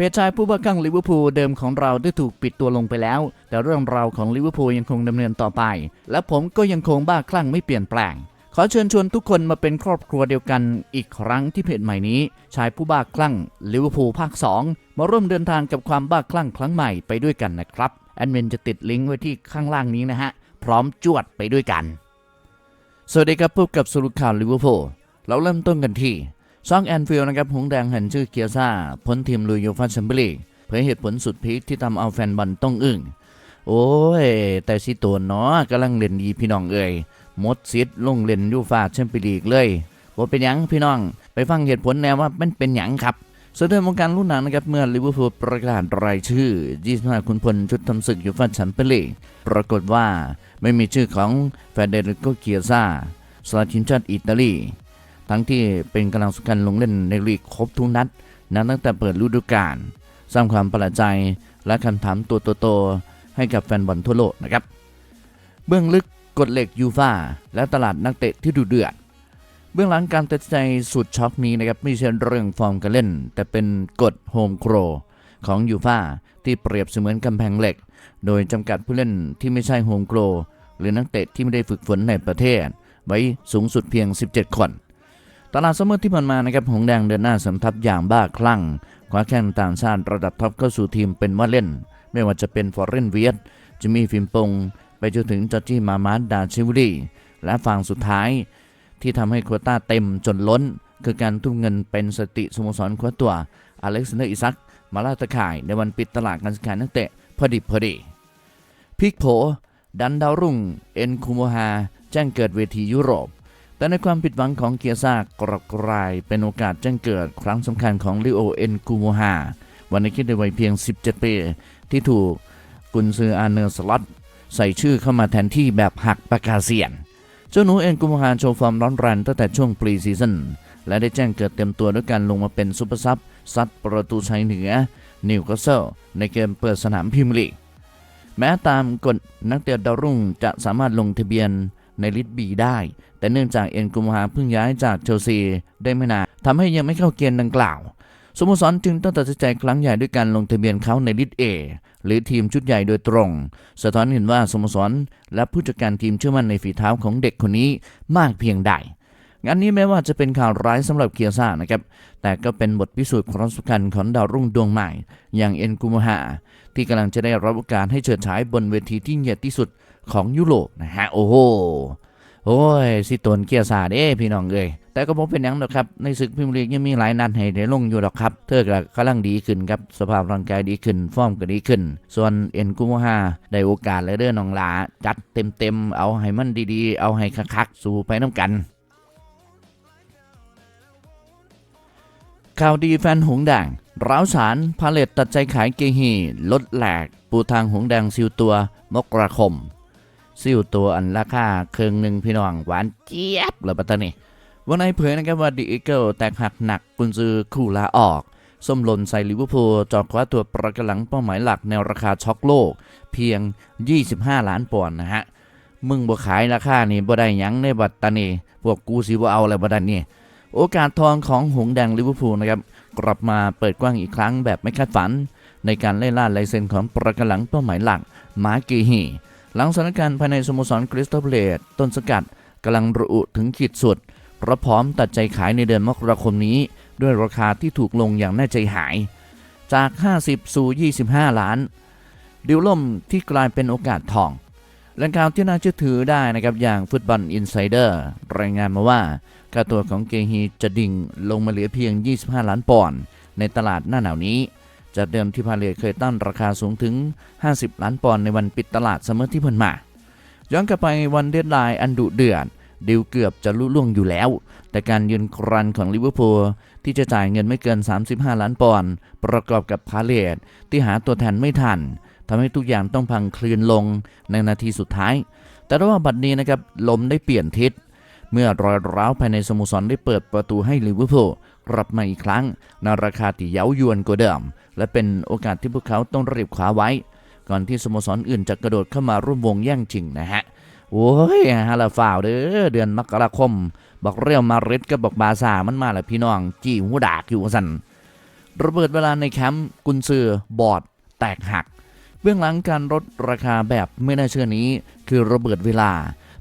เพจชายผู้บ้าคลั่งลิเวอร์พูลเดิมของเราได้ถูกปิดตัวลงไปแล้ว แต่เรื่องราวของลิเวอร์พูลยังคงดำเนินต่อไป และผมก็ยังคงบ้าคลั่งไม่เปลี่ยนแปลง ขอเชิญชวนทุกคนมาเป็นครอบครัวเดียวกันอีกครั้งที่เพจใหม่นี้ ชายผู้บ้าคลั่งลิเวอร์พูลภาค 2 มาร่วมเดินทางกับความบ้าคลั่งครั้งใหม่ไปด้วยกันนะครับแอดมินจะติดลิงก์ไว้ที่ข้างล่างนี้นะฮะพร้อมจวดไปด้วยกัน สวัสดีครับพบกับสรุปข่าวลิเวอร์พูลเราเริ่มต้นกันที่ ช่องแอนฟิลนะครับหงแดงหันชื่อเกียร์ซ่าพ้นทีมลุยยูฟ่าแชมเปี้ยนลีกเผยเหตุผลสุดพีคที่ทำเอาแฟนบอลต้องอึ้งโอ้ย แต่สิตัวเนาะกำลังเล่นดีพี่น้องเอ่ยหมดสิทธิ์ลงเล่นยูฟ่าแชมเปี้ยนลีกเลยบ่เป็นหยังพี่น้อง ไปฟังเหตุผลแนวว่ามันเป็นหยังครับส่วนเรื่องของการลุ้นหนังนะครับเมื่อลิเวอร์พูลประกาศรายชื่อ 25ขุนพลชุดทำศึกยูฟ่าแชมเปี้ยนลีกปรากฏว่าไม่มีชื่อของเฟเดริโกเกียซ่าสตาร์ทีมชาติอิตาลี ทั้งที่เป็นกำลังสำคัญลงเล่นในลีกครบทุกนัดนับตั้งแต่เปิดฤดูกาลสร้างความประหลาดใจและคำถามตัวโตๆให้กับแฟนบอลทั่วโลกนะครับ เบื้องลึกกฎเหล็กยูฟาและตลาดนักเตะที่ดุเดือด เบื้องหลังการตัดสินใจสุดช็อกนี้นะครับไม่ใช่เรื่องฟอร์มการเล่น แต่เป็นกฎโฮมโครของยูฟาที่เปรียบเสมือนกำแพงเหล็ก โดยจำกัดผู้เล่นที่ไม่ใช่โฮมโครหรือนักเตะที่ไม่ได้ฝึกฝนในประเทศ ไว้สูงสุดเพียง 17 คน ตลาดซัมเมอร์ที่ผ่านมานะครับหงแดงเดินหน้าสำทับอย่างบ้าคลั่งคว้าแข้งต่างชาติระดับท็อปเข้าสู่ทีมเป็นว่าเล่น ไม่ว่าจะเป็นฟอร์เรนเวียตจิมมี่ฟิมปง ไปจนถึงจอร์จี้มามาร์ดาชิวลีและฝั่งสุดท้าย ที่ทำให้โควต้าเต็มจนล้น คือการทุ่มเงินเป็นสติสโมสรคว้าตัวอเล็กซานเดอร์อิซัก มาลาตะข่ายในวันปิดตลาดการซื้อขายนักเตะพอดิบพอดีพิกโผดันดาวรุ่งเอ็นคูโมฮาแจ้งเกิดเวทียุโรป แต่ในความผิดหวังของเกียร์ซากกลับกลายเป็นโอกาสแจ้งเกิดครั้งสำคัญของลิโอเอ็นกูโมฮาวันนี้คิดในวัยเพียง 17 ปี ที่ถูกกุนซืออาเนอร์สล็อตใส่ชื่อเข้ามาแทนที่แบบหักปากกาเซียน เจ้าหนูเอ็นกูโมฮาโชว์ฟอร์มร้อนแรงตั้งแต่ช่วงปรีซีซั่นและได้แจ้งเกิดเต็มตัวด้วยการลงมาเป็นซุปเปอร์ซับซัดประตูชัยเหนือนิวคาสเซิลในเกมเปิดสนามพรีเมียร์ลีกแม้ตามกฎนักเตะดาวรุ่งจะสามารถลงทะเบียนในลิสต์บีได้ แต่เนื่องจากเอ็นกุมฮาเพิ่งย้ายจากเชลซีได้ไม่นานทำให้ยังไม่เข้าเกณฑ์ดังกล่าวสโมสรจึงต้องตัดสินใจครั้งใหญ่ด้วยการลงทะเบียนเขาในลิสต์เอหรือทีมชุดใหญ่โดยตรง สะท้อนเห็นว่าสโมสรและผู้จัดการทีมเชื่อมั่นในฝีเท้าของเด็กคนนี้มากเพียงใดงานนี้แม้ว่าจะเป็นข่าวร้ายสำหรับเคียซ่านะครับ แต่ก็เป็นบทพิสูจน์ครั้งสำคัญของดาวรุ่งดวงใหม่ อย่างเอ็นกุมฮาที่กำลังจะได้รับโอกาสให้เฉิดฉายบนเวทีที่ใหญ่ที่สุดของยุโรปนะฮะโอ้โห โอ้ย สิตนเกียร์ซาเด้พี่น้องเอ้ยแต่ก็ผมเป็นหยังดอกครับ ในศึกพรีเมียร์ลีกยังมีหลายนัดให้ได้ลงอยู่ดอกครับ เธอก็กำลังดีขึ้นครับ สภาพร่างกายดีขึ้น ฟอร์มก็ดีขึ้น ส่วนเอ็นกุมฮาได้โอกาสเลยเด้อน้องหลา จัดเต็มๆ เอาให้มันดีๆ เอาให้คักๆ สู่ไปน้ำกันข่าวดีแฟนหงส์แดงร้าวฉานพาเลตตัดใจขายเกฮีลดแหลก ปูทางหงแดงซิวตัว มกราคม ซิวตัวอันราคาเครื่องหนึ่งพี่น้องหวานเจี๊ยบเลยปัตตานีวันในเผยนะครับว่าดีอีเกิลแตกหักหนักกุนซือคู่ลาออกส้มหล่นใส่ลิเวอร์พูลจอดคว้าตัวประกันหลังเป้าหมายหลักในราคาช็อกโลก เพียง 25 ล้านปอนด์นะฮะ มึงบ่ขายราคานี่บ่ได้ยังในบัตตานีพวกกูสิบ่เอาอะไรบ่ได้นี่โอกาสทองของหงแดงลิเวอร์พูลนะครับ กลับมาเปิดกว้างอีกครั้งแบบไม่คาดฝัน ในการไล่ล่าลายเซ็นของประกันหลังเป้าหมายหลัก มาร์กีฮี หลังสถานการณ์ภายในสโมสรคริสตัลเพลตต้นสกัดกำลังระอุถึงขีดสุด เพราะพร้อมตัดใจขายในเดือนมกราคมนี้ ด้วยราคาที่ถูกลงอย่างน่าใจหาย จาก 50 สู่ 25 ล้าน ดิวล่มที่กลายเป็นโอกาสทองแหล่งข่าวที่น่าเชื่อถือได้นะครับอย่างฟุตบอลอินไซเดอร์รายงานมาว่าค่าตัวของเกฮีจะดิ่งลงมาเหลือเพียง 25 ล้านปอนด์ในตลาดหน้าหนาวนี้ จากเดิมที่พาเลทเคยตั้งราคาสูงถึง 50 ล้านปอนด์ในวันปิดตลาดเสมอที่ผ่านมา ย้อนกลับไปวันเดดไลน์อันดุเดือดดิวเกือบจะลุล่วงอยู่แล้ว แต่การยืนกรันของลิเวอร์พูลที่จะจ่ายเงินไม่เกิน 35 ล้านปอนด์ประกอบกับพาเลทที่หาตัวแทนไม่ทันทำให้ทุกอย่างต้องพังคลืนลงในนาทีสุดท้าย แต่ระหว่างบัดนี้นะครับลมได้เปลี่ยนทิศ เมื่อรอยร้าวภายในสโมสรได้เปิดประตูให้ลิเวอร์พูลกลับมาอีกครั้งในราคาที่เย้ายวนกว่าเดิม และเป็นโอกาสที่พวกเขาต้องรีบคว้าไว้ ก่อนที่สโมสรอื่นจะกระโดดเข้ามาร่วมวงแย่งชิงนะฮะโอ้ยฮาลาฟาวเด้อเดือนมกราคม บอกเรียวมาริดกับอกบาซามันมาแล้วพี่น้อง จี้หูดากอยู่สันระเบิดเวลาในแคมป์กุนซือบอร์ดแตกหัก เบื้องหลังการลดราคาแบบไม่น่าเชื่อนี้ คือระเบิดเวลา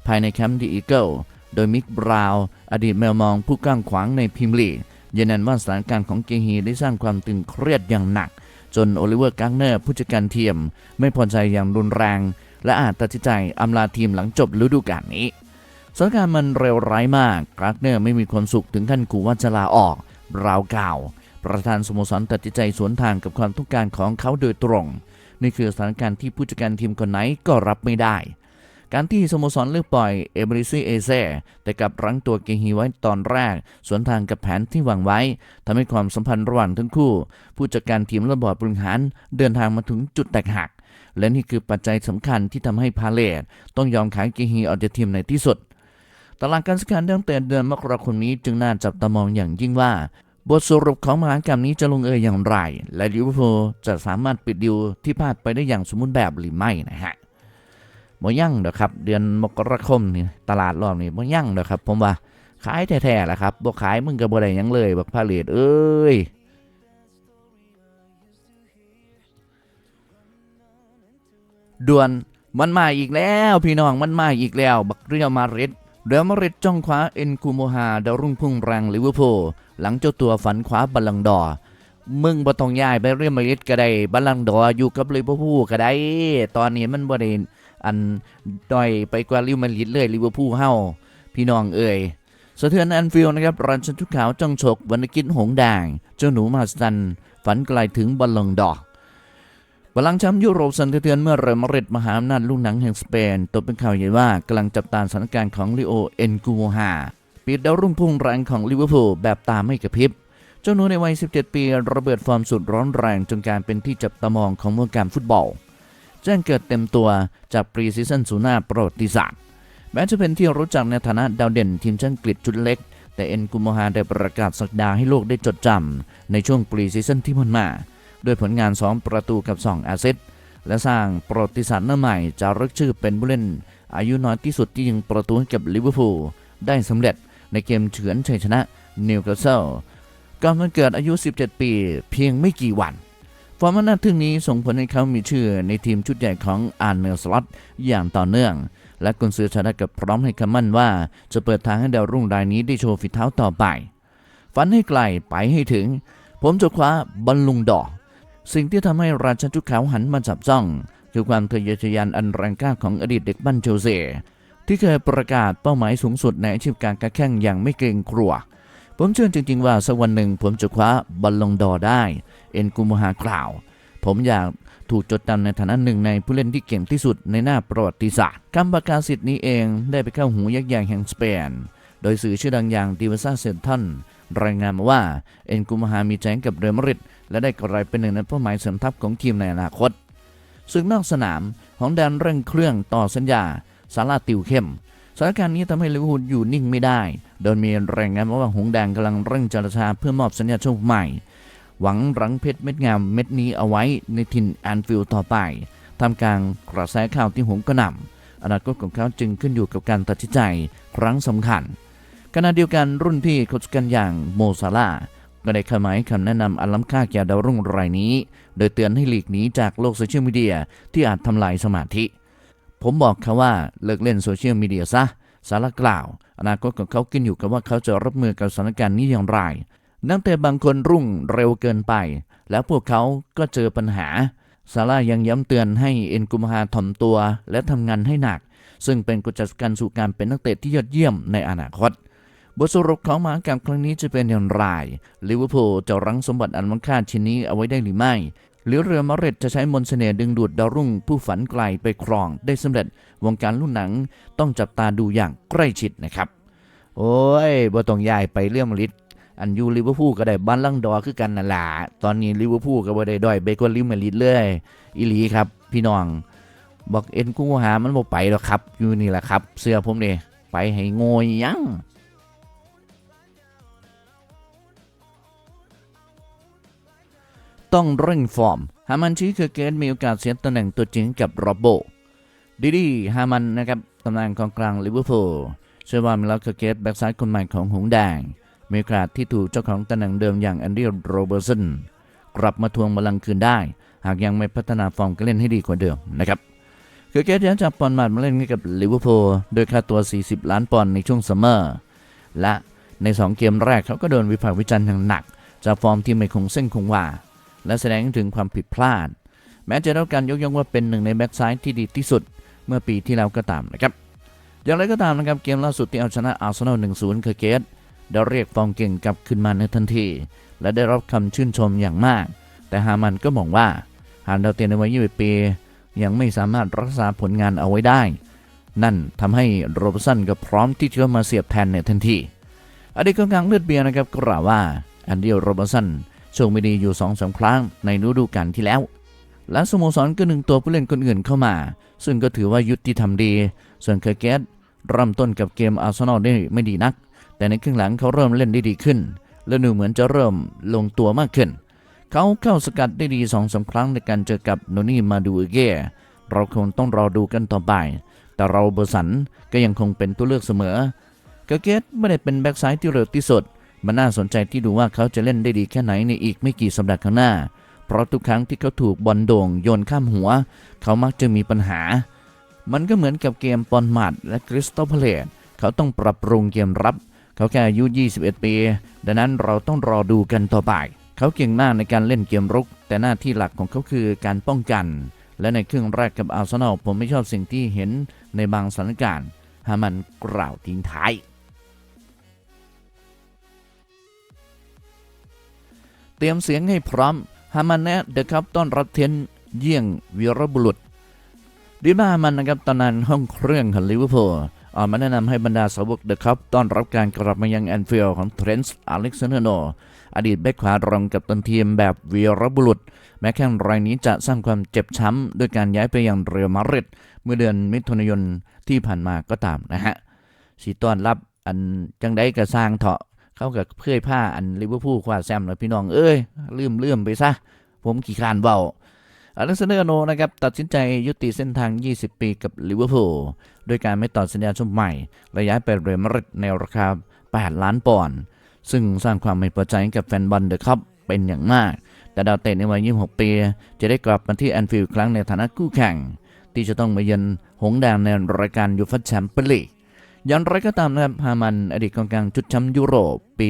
ภายในแคมป์ดีอีเกิลโดยมิกบราวน์อดีตแมวมองผู้ก้างขวางในพรีเมียร์ลี ยืนยันว่าสถานการณ์ของเกฮีได้สร้างความตึงเครียดอย่างหนัก จนโอลิเวอร์กังเนอร์ผู้จัดการทีมไม่พอใจอย่างรุนแรง และอาจตัดสินใจอำลาทีมหลังจบฤดูกาลนี้สถานการณ์มันเร็วร้ายมากกราเนอร์ไม่มีความสุขถึงขั้นขู่ว่าจะลาออกราวกล่าว ประธานสโมสรตัดสินใจสวนทางกับความต้องการของเขาโดยตรงนี่คือสถานการณ์ที่ผู้จัดการทีมคนไหนก็รับไม่ได้ การที่สโมสรเลือกปล่อยเอเบริซีเอเซแต่กลับรั้งตัวเกฮีไว้ตอนแรก สวนทางกับแผนที่วางไว้ทำให้ความสัมพันธ์ระหว่างทั้งคู่ ผู้จัดการทีมและบอร์ดบริหารเดินทางมาถึงจุดแตกหัก และนี่คือปัจจัยสำคัญที่ทำให้พาเลตต้องยอมขายเกฮีออกจากทีมในที่สุดตารางการซื้อขายตั้งแต่เดือนมกราคมนี้จึงน่าจับตามองอย่างยิ่งว่า บทสรุปของมหากรรมนี้จะลงเอยอย่างไร และลิเวอร์พูลจะสามารถปิดดิวที่พลาดไปได้อย่างสมบูรณ์แบบหรือไม่นะฮะ บ่ยั่งเด้อครับ เดือนมกราคมนี่ตลาดรอบนี้บ่ยั่งเด้อครับ ผมว่าขายแท้ๆแหละครับบ่ขายมึงก็บ่ได้หยังเลยบักพาเลตเอ้ยด่วนมันมาอีกแล้วพี่น้องมันมาอีกแล้ว บักเรียมาริดเรอัลมาริดจ้องคว้าเอ็นคูโมฮาดาวรุ่งพุ่งแรงลิเวอร์พูลหลังเจ้าตัวฝันคว้าบัลลังดอมึงบ่ต้องย้ายไปเรียมาริดก็ได้บัลลังดออยู่กับลิเวอร์พูลก็ได้ ตอนนี้มันบ่ได้ อันด้อยไปกว่าลิเวอร์มาริดเลยลิเวอร์พูลเฮาพี่น้องเอ่ยสะเทือนแอนฟิลด์นะครับรันชันทุกขาวจ้องฉกวรรณกิจหงส์แดงเจ้าหนูมหัศจรรย์ฝันไกลถึงบัลลงดอร์บอลลังแชมป์ยุโรปสันสะเทือนเมื่อเรอัลมาดริดมหาอำนาจลูกหนังแห่งสเปนตกเป็นข่าวใหญ่ว่ากำลังจับตาสถานการณ์ของลิโอเอ็นกูโมฮาปิดดาวรุ่งพุ่งแรงของลิเวอร์พูลแบบตาไม่กระพริบเจ้าหนูในวัย 17 ปี ระเบิดฟอร์มสุดร้อนแรงจนการเป็นที่จับตามองของวงการฟุตบอล แจ้งเกิดเต็มตัวจากปรีซีซั่นสูน่าประวัติศาสตร์แม้จะเป็นที่รู้จักในฐานะดาวเด่นทีมชาติอังกฤษชุดเล็ก แต่เอ็นกูโมฮาได้ประกาศสักดาให้โลกได้จดจำในช่วงปรีซีซั่นที่ผ่านมาด้วยผลงาน 2 ประตูกับ 2 แอสซิสต์และสร้างประวัติศาสตร์หน้าใหม่จะรึกชื่อเป็นผู้เล่น อายุน้อยที่สุดที่ยิงประตูให้กับลิเวอร์พูลได้สำเร็จในเกมเฉือนชัยชนะนิวคาสเซิลก่อนวันเกิดอายุ 17 ปี เพียงไม่กี่วัน ฟอร์มน่าทึ่งนี้ส่งผลให้เขามีชื่อในทีมชุดใหญ่ของอาร์เนลสล็อตอย่างต่อเนื่อง และกุนซือชนะกับพร้อมให้คำมั่นว่า จะเปิดทางให้ดาวรุ่งรายนี้ได้โชว์ฝีเท้าต่อไป ฝันให้ไกลไปให้ถึง ผมจะคว้าบอลลุงดอกสิ่งที่ทำให้ราชันชุดขาวหันมาจับจ้อง คือความทะเยอทะยานอันแรงกล้าของอดีตเด็กบ้านโจเซที่เคยประกาศเป้าหมายสูงสุดในอาชีพการกระแข่งอย่างไม่เกรงกลัวผมเชื่อจริงๆว่าสักวันหนึ่งผมจะคว้าบอลลงดอได้ เอ็นกุมหากล่าว ผมอยากถูกจดจำในฐานะหนึ่งในผู้เล่นที่เก่งที่สุดในหน้าประวัติศาสตร์คำประกาศสิทธิ์นี้เองได้ไปเข้าหูยักษ์ใหญ่แห่งสเปน โดยสื่อชื่อดังอย่างดิวซาเซนทันรายงานมาว่าเอ็นกุมหามีใจกับเรอัลมาดริดและได้กลายเป็นหนึ่งในเป้าหมายเสริมทัพของทีมในอนาคตซึ่งนอกสนามของแดนเร่งเครื่องต่อสัญญาสาราติวเข้มสถานการณ์นี้ทำให้ลิเวอร์พูลอยู่นิ่งไม่ได้ โดยมีรายงานมาว่าหงส์แดงกำลังเร่งเจรจาเพื่อมอบสัญญาช่วงใหม่ หวังรังเพชรเม็ดงามเม็ดนี้เอาไว้ในถิ่นแอนฟิลด์ต่อไปทำกลางกระแสข่าวที่หงกระหน่ำอนาคตของเขาจึงขึ้นอยู่กับการตัดสินใจครั้งสำคัญขณะเดียวกันรุ่นพี่โคชกันอย่างโมซาลาก็ได้ขมายคำแนะนำอันล้ำค่าแก่ดาวรุ่งรายนี้ โดยเตือนให้หลีกหนีจากโลกโซเชียลมีเดียที่อาจทำลายสมาธิ ผมบอกเขาว่าเลิกเล่นโซเชียลมีเดียซะสารกล่าว อนาคตของเขาขึ้นอยู่กับว่าเขาจะรับมือกับสถานการณ์นี้อย่างไร นักเตะบางคนรุ่งเร็วเกินไป แล้วพวกเขาก็เจอปัญหา ซาร่ายังย้ำเตือนให้เอ็นกุมฮาถ่อมตัวและทำงานให้หนัก ซึ่งเป็นกุญแจสำคัญสู่การเป็นนักเตะที่ยอดเยี่ยมในอนาคต บทสรุปของมหากรรมครั้งนี้จะเป็นอย่างไร ลิเวอร์พูลจะรั้งสมบัติอันมันค่าชิ้นนี้เอาไว้ได้หรือไม่ หรือเรือมาดริดจะใช้มนต์เสน่ห์ดึงดูดดาวรุ่งผู้ฝันไกลไปครองได้สำเร็จ วงการลุ่นหนังต้องจับตาดูอย่างใกล้ชิดนะครับ โอ้ยบ่ต้องยายไปเรื่องมาดริ อันยูลิเวอร์พูลก็ได้บ้านลังดอคือกันน่ะล่ะตอนนี้ลิเวอร์พูลก็บ่ได้ด้อยเบกอนลิเมริตเลยอีหลีครับ พี่น้อง บอกเอ็นกูหามันบ่ไปหรอกครับ อยู่นี่แหละครับ เสื้อผมนี่ไปให้โงยยังต้องเร่งฟอร์ม ฮามันชี้คือเกนมีโอกาสเสียตำแหน่งตัวจริงกับโรโบดีดีฮามันนะครับตำแหน่งกองกลางลิเวอร์พูลเชื่อว่ามิลาเคเกตแบ็กซ้ายคนใหม่ของหงแดง มีโอกาสที่ถูกเจ้าของตำแหน่งเดิมอย่างแอนดี้โรเบอร์สันกลับมาทวงบัลลังคืนได้ หากยังไม่พัฒนาฟอร์มการเล่นให้ดีกว่าเดิมนะครับคือเกตย้ายจากปอนมาดมาเล่นให้กับลิเวอร์พูลโดยค่าตัว 40 ล้านปอนด์ในช่วงซัมเมอร์ และใน 2 เกมแรกเขาก็โดนวิพากษ์วิจารณ์อย่างหนัก จากฟอร์มที่ไม่คงเส้นคงวาและแสดงถึงความผิดพลาด แม้จะได้รับการยกย่องว่าเป็นหนึ่งในแบ็กซ้ายที่ดีที่สุด เมื่อปีที่แล้วก็ตามนะครับอย่างไรก็ตามนะครับเกมล่าสุดที่เอาชนะอาร์เซนอล1-0คือเกต ได้เรียกฟอร์มเก่งกลับขึ้นมาในทันที และได้รับคำชื่นชมอย่างมาก แต่ฮามันก็มองว่าหากดาวเตียนในวัย21ปี ยังไม่สามารถรักษาผลงานเอาไว้ได้ นั่นทำให้โรบสันก็พร้อมที่จะมาเสียบแทนในทันทีอดีตกองกลางเลือดเบียร์นะครับกล่าวว่าแอนเดี้โรบสันโชคไม่ดีอยู่2องสาครั้งในฤดูกาลที่แล้ว และสโมสรก็หนึ่งตัวผู้เล่นคนอื่นเข้ามา ซึ่งก็ถือว่ายุติธรรมดี ส่วนเคอร์เกตเริ่มต้นกับเกมอาร์เซนอลได้ไม่ดีนัก แต่ในครึ่งหลังเขาเริ่มเล่นได้ดีขึ้น และดูเหมือนจะเริ่มลงตัวมากขึ้น เขาเข้าสกัดได้ดีสองสาครั้งในการเจอกับโนนี่มาดูเอเกเราคงต้องรอดูกันต่อไป แต่เราเบอร์สันก็ยังคงเป็นตัวเลือกเสมอเกอร์เกตไม่ได้เป็นแบ็กซ้ายที่เร็วที่สุด มันน่าสนใจที่ดูว่าเขาจะเล่นได้ดีแค่ไหนในอีกไม่กี่สัปดาห์ข้างหน้า เพราะทุกครั้งที่เขาถูกบอลโด่งโยนข้ามหัว เขามักจะมีปัญหา มันก็เหมือนกับเกมปอนมาดและคริสตัลเพลตเขาต้องปรับปรุงเกมรับ เขาแค่อายุ 21 ปี ดังนั้นเราต้องรอดูกันต่อไป เขาเก่งมากในการเล่นเกมรุก แต่หน้าที่หลักของเขาคือการป้องกัน และในครึ่งแรกกับอาร์เซนอลผมไม่ชอบสิ่งที่เห็นในบางสถานการณ์ฮามันกล่าวทิ้งท้ายเตรียมเสียงให้พร้อมฮามันแนะเดอะครับต้อนรับเทนเยี่ยงวีรบุรุษดีมามันนะครับตอนนั้นห้องเครื่องของลิเวอร์พูล ออกมาแนะนำให้บรรดาสาวกเดอะคัพต้อนรับการกลับมายังแอนฟิลด์ของเทรนส์อเล็กซานเดอร์โนอดีตแบ็คขวารองกับตันทีมแบบวีรบุรุษ แม้แข้งรายนี้จะสร้างความเจ็บช้ำด้วยการย้ายไปยังเรอัลมาริดเมื่อเดือนมิถุนายนที่ผ่านมาก็ตามนะฮะสีต้อนรับอันจังได้กระสร้างเถาะเข้ากับเพื่อยผ้าอันลิเวอร์พูลคว้าแชมเลยพี่น้องเอ้ยลืมลืมไปซะผมขี่คร้านเบา อเล็กซานเดอร์โนนะครับตัดสินใจยุติเส้นทาง 20 ปีกับลิเวอร์พูลโดยการไม่ต่อสัญญาชมใหม่และย้ายไปเรอัลมาดริดในราคา 8 ล้านปอนด์ซึ่งสร้างความไม่พอใจให้กับแฟนบอลเดอะคัพเป็นอย่างมาก แต่ดาวเตะในวัย 26 ปี จะได้กลับมาที่แอนฟิลด์ครั้งในฐานะคู่แข่ง ที่จะต้องมาเยือนหงแดงในรายการยูฟ่าแชมเปี้ยนลีกอย่างไรก็ตามนะครับฮามันอดีตกองกลางชุดแชมป์ยุโรปปี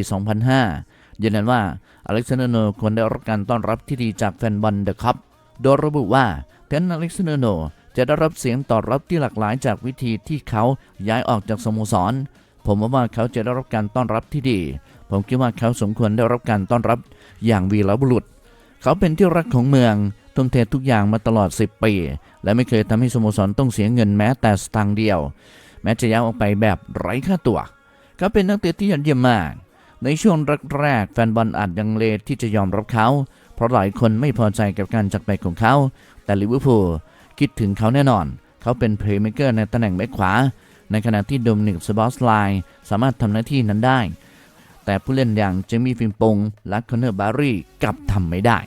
2005ยืนยันว่าอเล็กซานเดอร์โนควรได้รับการต้อนรับที่ดีจากแฟนบอลเดอะคัพ โดยระบุว่าเทนอเล็กซานเดโนจะได้รับเสียงตอบรับที่หลากหลายจากวิธีที่เขาย้ายออกจากสโมสร ผมว่าเขาจะได้รับการต้อนรับที่ดี ผมคิดว่าเขาสมควรได้รับการต้อนรับอย่างวีรบุรุษ เขาเป็นที่รักของเมืองทุ่มเททุกอย่างมาตลอด 10 ปี และไม่เคยทำให้สโมสรต้องเสียเงินแม้แต่สตางค์เดียว แม้จะย้ายออกไปแบบไร้ค่าตัว เขาเป็นนักเตะที่ยอดเยี่ยมมาก ในช่วงแรกๆแฟนบอลอาจยังเลที่จะยอมรับเขา เพราะหลายคนไม่พอใจกับการจากไปของเขา แต่ลิเวอร์พูลคิดถึงเขาแน่นอน เขาเป็นเพลย์เม k เกอร์ในตำแหน่งแบ็คขวา ในขณะที่โดมนิกสบอสไลน์สามารถทำหน้าที่นั้นได้ แต่ผู้เล่นอย่างเจมี่ฟิมปงและคอนเนอร์บารี่กลับทำไม่ได้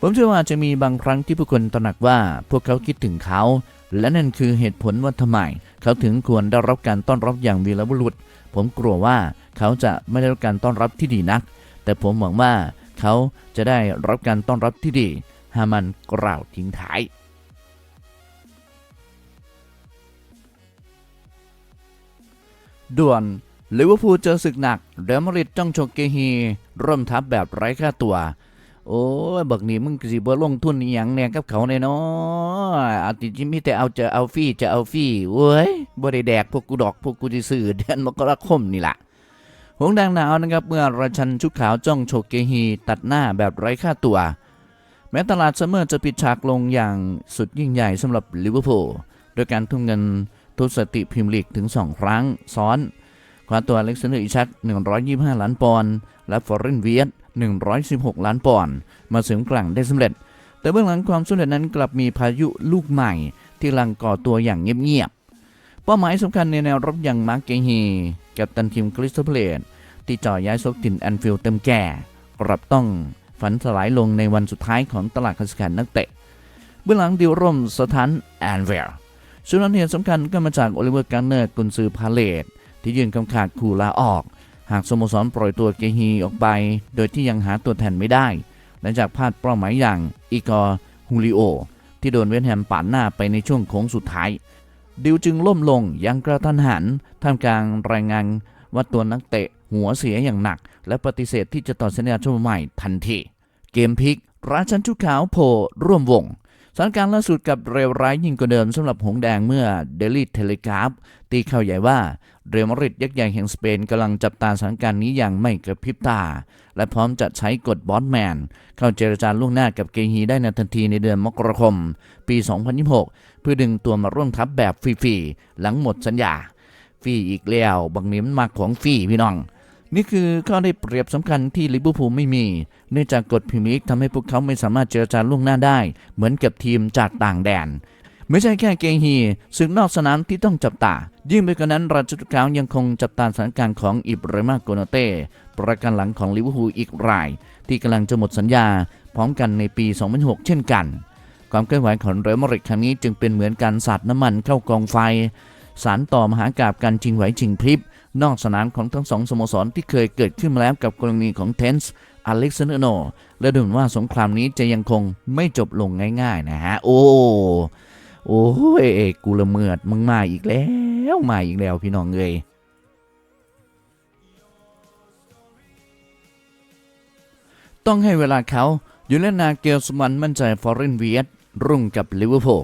ผมเชื่อว่าจะมีบางครั้งที่ผู้คนตระหนักว่าพวกเขาคิดถึงเขา และนั่นคือเหตุผลว่าทำไม เขาถึงควรได้รับการต้อนรับอย่างวีรบุรุษ ผมกลัวว่าเขาจะไม่ได้รับการต้อนรับที่ดีนัก แต่ผมหวังว่า เขาจะได้รับการต้อนรับที่ดีฮามันกล่าวทิ้งท้าย ด่วนลิเวอร์พูลเจอศึกหนักเรอัลมาดริดจ้องโชกเกฮีร่มทับแบบไร้ค่าตัว โอ้ยบักนี่มึงสิบ่ลงทุนอหย่างแน่กับเขาแน่นาะอาติจิมีแต่เอาจะเอาฟรีจะเอาฟรีเว้ยบ่ได้แดกพวกกูดอกพวกกูจะซื้อเดือนมกราคมนี่ล่ะ หงส์แดงหนาวนะครับเมื่อราชันชุดขาวจ้องโชกเกฮีตัดหน้าแบบไร้ค่าตัว แม้ตลาดซัมเมอร์จะปิดฉากลงอย่างสุดยิ่งใหญ่สำหรับลิเวอร์พูลโดยการทุ่มเงินทุสติพรีเมียร์ลีกถึง 2 ครั้งซ้อนคว้าตัวเล็กซานเดอร์อิชัก125 ล้านปอนด์และฟอร์เรนเวียต116 ล้านปอนด์มาเสริมกลั่งได้สำเร็จ แต่เบื้องหลังความสำเร็จนั้นกลับมีพายุลูกใหม่ที่ลังก่อตัวอย่างเงียบๆเป้าหมายสำคัญในแนวรับอย่างมาร์กเกฮี กับตันทีมคริสตัลเพลตที่จ่อย้ายซกถิ่นแอนฟิลด์เต็มแก่ กลับต้องฝันสลายลงในวันสุดท้ายของตลาดคาสการนักเตะ เบื้องหลังดีลร่มสถานแอนเวร์ส่วนเหตุสำคัญก็มาจากโอลิเวอร์การ์เนอร์กุนซือพาเลตที่ยื่นคำขาดขู่ลาออก หากสโมสรปล่อยตัวเกฮีออกไป โดยที่ยังหาตัวแทนไม่ได้ หลังจากพลาดเป้าหมายอย่างอีกอร์ฮูลิโอที่โดนเวสแฮมปาดหน้าไปในช่วงโค้งสุดท้าย ดิวจึงล่มลงอยังกระทันหันท่ามกลางรายงานว่าตัวนักเตะหัวเสียอย่างหนัก และปฏิเสธที่จะต่อสัญญาชั่วใหม่ทันทีเกมพลิกราชันชุขาวโผล่ร่วมวงสถานการณ์ล่าสุดกับเรวร้ายยิ่งกว่าเดิมสำหรับหงแดงเมื่อเดลิเทเลกราฟตีข่าวใหญ่ว่าเรอัลมาดริดยักษ์ใหญ่แห่งสเปนกำลังจับตาสถานการณ์นี้อย่างไม่กระพริบตา และพร้อมจะใช้กฎบอสแมน เข้าเจรจาล่วงหน้ากับเกฮีได้ในทันทีในเดือนมกราคม ปี 2026 พื่อดึงตัวมาร่วมทัพแบบฟรีๆหลังหมดสัญญาฟรีอีกแล้วบางนี้มันมาของฟรีพี่น้อง นี่คือข้อได้เปรียบสำคัญที่ลิเวอร์พูลไม่มี เนื่องจากกฎพรีเมียร์ลีกทำให้พวกเขาไม่สามารถเจรจาล่วงหน้าได้ เหมือนกับทีมจากต่างแดนไม่ใช่แค่เกฮีศึกนอกสนามที่ต้องจับตา ยิ่งไปกว่านั้นราชตุกาวยังคงจับตาสถานการณ์ของอิบราฮิมาโกโนเต้ประกันหลังของลิเวอร์พูลอีกราย ที่กำลังจะหมดสัญญา พร้อมกันในปี 2006 เช่นกัน ความเคลื่อนไหวของเรอัลมาดริดครั้งนี้จึงเป็นเหมือนการสาดน้ำมันเข้ากองไฟ สารต่อมหากาบการชิงไหวชิงพริบ นอกสนามของทั้งสองสโมสรที่เคยเกิดขึ้นมาแล้วกับกรณีของเทนส์อเล็กซานเดอร์โนและดูเหมือนว่าสงครามนี้จะยังคงไม่จบลงง่ายๆนะฮะ โอ้โอ้ยกูละเมิดมึงมาอีกแล้วมาอีกแล้วพี่น้องเอ้ยต้องให้เวลาเขายูเลนนาเกลสมันมั่นใจฟอร์เรนเวียต รุ่งกับลิเวอร์พูล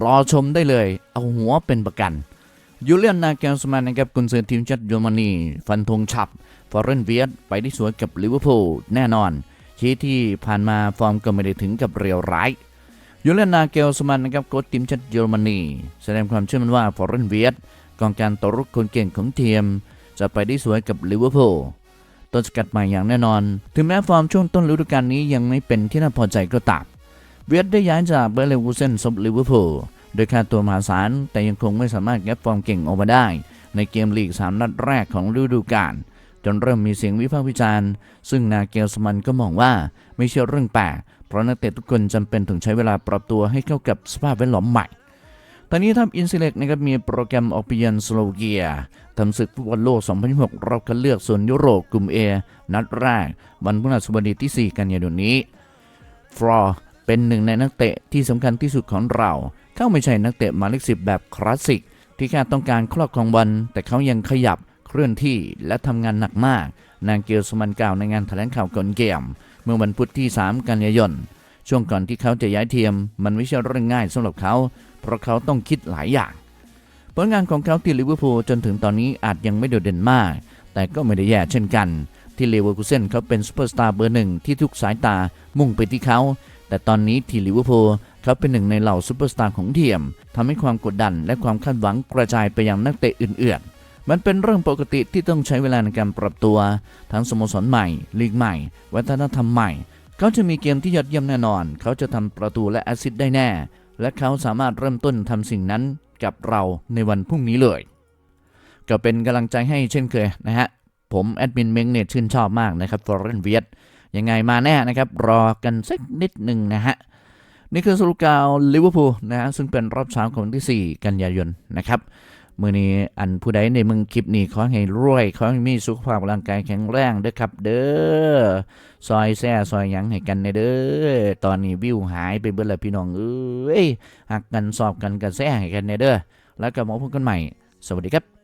รอชมได้เลย เอาหัวเป็นประกัน ยูเลียนนาเกลสมันนะครับกุนซือทีมชาติเยอรมนี ฟันธงฉับ ฟอร์เรนเวียตไปที่สวยกับลิเวอร์พูลแน่นอน ชี้ที่ผ่านมาฟอร์มก็ไม่ได้ถึงกับเรียวร้ายยูเลียนนาเกลสมันนะครับโค้ชทีมชาติเยอรมนี แสดงความเชื่อมั่นว่าฟอร์เรนเวียตกองการต่อรุกคนเก่งของทีม จะไปได้สวยกับลิเวอร์พูลต้นสกัดใหม่อย่างแน่นอน ถึงแม้ฟอร์มช่วงต้นฤดูกาลนี้ยังไม่เป็นที่น่าพอใจก็ตาม เวียดได้ย้ายจากเบอร์เลวูเซนซบลิเวอร์พูลโดยค่าตัวมหาศาล แต่ยังคงไม่สามารถแก้ฟอร์มเก่งออกมาได้ ในเกมลีก 3 นัดแรกของฤดูกาลจนเริ่มมีเสียงวิพากษ์วิจารณ์ ซึ่งนาเกลสมันก็มองว่าไม่ใช่เรื่องแปลก เพราะนักเตะทุกคนจำเป็นต้องใช้เวลาปรับตัวให้เข้ากับสภาพแวดล้อมใหม่ ตอนนี้ทัพอินซิเล็กนะครับมีโปรแกรมออกไปเยือนสโลเกียทำศึกฟุตบอลโลก 2026รอบคัดเลือกโซนยุโรปกลุ่ม A นัดแรกวันพฤหัสบดีที่ 4 กันยายนนี้ฟรอ เป็นหนึ่งในนักเตะที่สำคัญที่สุดของเรา เขาไม่ใช่นักเตะหมายเลขสิบแบบคลาสสิก ที่แค่ต้องการครอบครองบอลแต่เขายังขยับเคลื่อนที่และทำงานหนักมาก นางเกียวสมันกล่าวในงานแถลงข่าวก่อนเกม เมื่อวันพุธที่ 3 กันยายน ช่วงก่อนที่เขาจะย้ายเทียม มันไม่ใช่เรื่องง่ายสำหรับเขา เพราะเขาต้องคิดหลายอย่าง ผลงานของเขาที่ลิเวอร์พูลจนถึงตอนนี้อาจยังไม่โดดเด่นมาก แต่ก็ไม่ได้แย่เช่นกัน ที่เลเวอร์คูเซนเขาเป็นซูเปอร์สตาร์เบอร์หนึ่งที่ทุกสายตามุ่งไปที่เขา แต่ตอนนี้ที่ลิเวอร์พูลเขาเป็นหนึ่งในเหล่าซูเปอร์สตาร์ของทีมทำให้ความกดดันและความคาดหวังกระจายไปยังนักเตะอื่นๆ มันเป็นเรื่องปกติที่ต้องใช้เวลาในการปรับตัว ทั้งสโมสรใหม่ ลีกใหม่ วัฒนธรรมใหม่ เขาจะมีเกมที่ยอดเยี่ยมแน่นอน เขาจะทำประตูและแอสซิสต์ได้แน่ และเขาสามารถเริ่มต้นทำสิ่งนั้นกับเราในวันพรุ่งนี้เลย ก็เป็นกำลังใจให้เช่นเคยนะฮะผมแอดมินเม้งเนี่ยชื่นชอบมากนะครับฟอร์เรนเวียต ยังไงมาแน่นะครับ รอกันสักนิดหนึ่งนะฮะ นี่คือสรุปกาวลิเวอร์พูลนะฮะซึ่งเป็นรอบเช้าของวันที่ 4 กันยายนนะครับมือนี้อันผู้ใดในมึงคลิปนี้ขอให้รวย ขอให้มีสุขภาพร่างกายแข็งแรงเด้อครับ เด้อซอยแซ่ซอยยังให้กันในเด้อตอนนี้วิวหายไปเบิดแล้วพี่น้องเอ้ยหักกันสอบกันกันแซ่ให้กันในเด้อแล้วก็มาพบกันใหม่ สวัสดีครับ